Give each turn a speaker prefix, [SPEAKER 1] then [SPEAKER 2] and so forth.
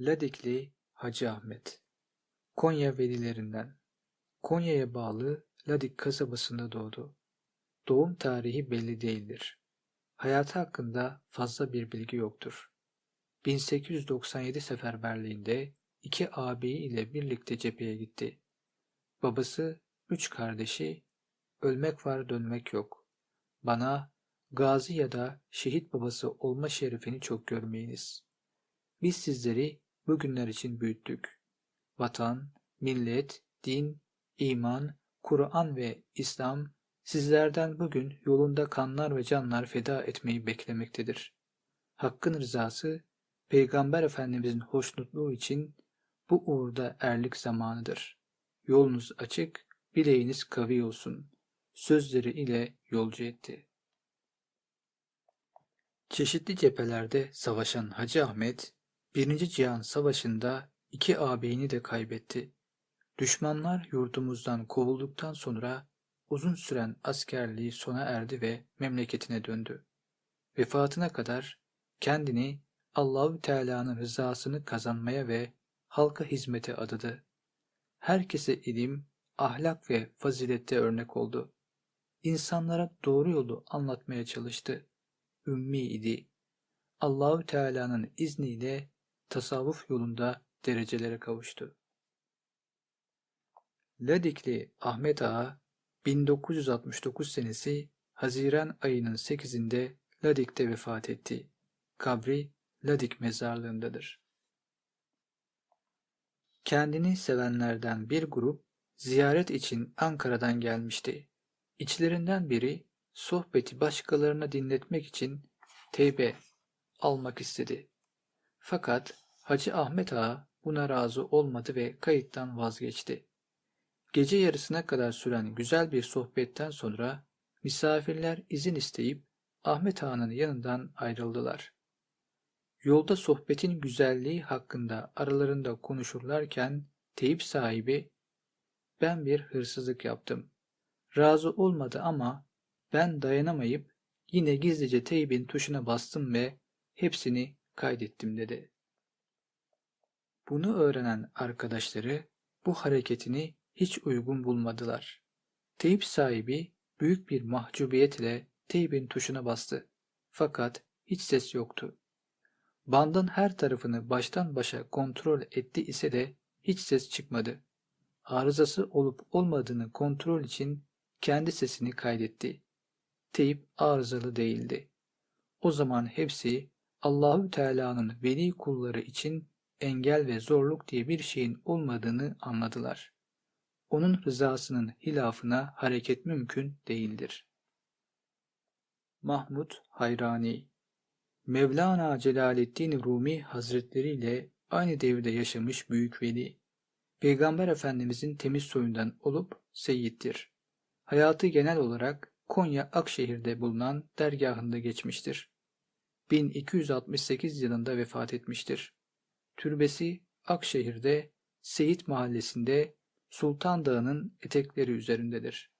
[SPEAKER 1] Ladikli Hacı Ahmet Konya velilerinden Konya'ya bağlı Ladik kasabasında doğdu. Doğum tarihi belli değildir. Hayatı hakkında fazla bir bilgi yoktur. 1897 seferberliğinde iki ağabeyi ile birlikte cepheye gitti. Babası, üç kardeşi, ölmek var dönmek yok. Bana gazi ya da şehit babası olma şerefini çok görmeyiniz. Biz sizleri bugünler için büyüttük. Vatan, millet, din, iman, Kur'an ve İslam sizlerden bugün yolunda kanlar ve canlar feda etmeyi beklemektedir. Hakkın rızası, Peygamber Efendimizin hoşnutluğu için bu uğurda erlik zamanıdır. Yolunuz açık, bileğiniz kavi olsun. Sözleri ile yolcu etti. Çeşitli cephelerde savaşan Hacı Ahmet, Birinci Cihan Savaşı'nda iki ağabeyini de kaybetti. Düşmanlar yurdumuzdan kovulduktan sonra uzun süren askerliği sona erdi ve memleketine döndü. Vefatına kadar kendini Allahü Teala'nın rızasını kazanmaya ve halka hizmete adadı. Herkese ilim, ahlak ve fazilette örnek oldu. İnsanlara doğru yolu anlatmaya çalıştı. Ümmi idi. Allahü Teala'nın izniyle tasavvuf yolunda derecelere kavuştu. Ladikli Ahmet Ağa 1969 senesi Haziran ayının 8'inde Ladik'te vefat etti. Kabri Ladik mezarlığındadır. Kendini sevenlerden bir grup ziyaret için Ankara'dan gelmişti. İçlerinden biri sohbeti başkalarına dinletmek için teybe almak istedi. Fakat Hacı Ahmet Ağa buna razı olmadı ve kayıttan vazgeçti. Gece yarısına kadar süren güzel bir sohbetten sonra misafirler izin isteyip Ahmet Ağa'nın yanından ayrıldılar. Yolda sohbetin güzelliği hakkında aralarında konuşurlarken teyip sahibi ben bir hırsızlık yaptım. Razı olmadı ama ben dayanamayıp yine gizlice teybin tuşuna bastım ve hepsini kaydettim dedi. Bunu öğrenen arkadaşları bu hareketini hiç uygun bulmadılar. Teyip sahibi büyük bir mahcubiyetle teybin tuşuna bastı. Fakat hiç ses yoktu. Bandın her tarafını baştan başa kontrol etti ise de hiç ses çıkmadı. Arızası olup olmadığını kontrol için kendi sesini kaydetti. Teyip arızalı değildi. O zaman hepsi Allahü Teala'nın veli kulları için engel ve zorluk diye bir şeyin olmadığını anladılar. Onun rızasının hilafına hareket mümkün değildir. Mahmud Hayrani Mevlana Celaleddin Rumi Hazretleri ile aynı devirde yaşamış büyük veli. Peygamber Efendimizin temiz soyundan olup seyyittir. Hayatı genel olarak Konya Akşehir'de bulunan dergahında geçmiştir. 1268 yılında vefat etmiştir. Türbesi Akşehir'de Seyit Mahallesi'nde Sultan Dağı'nın etekleri üzerindedir.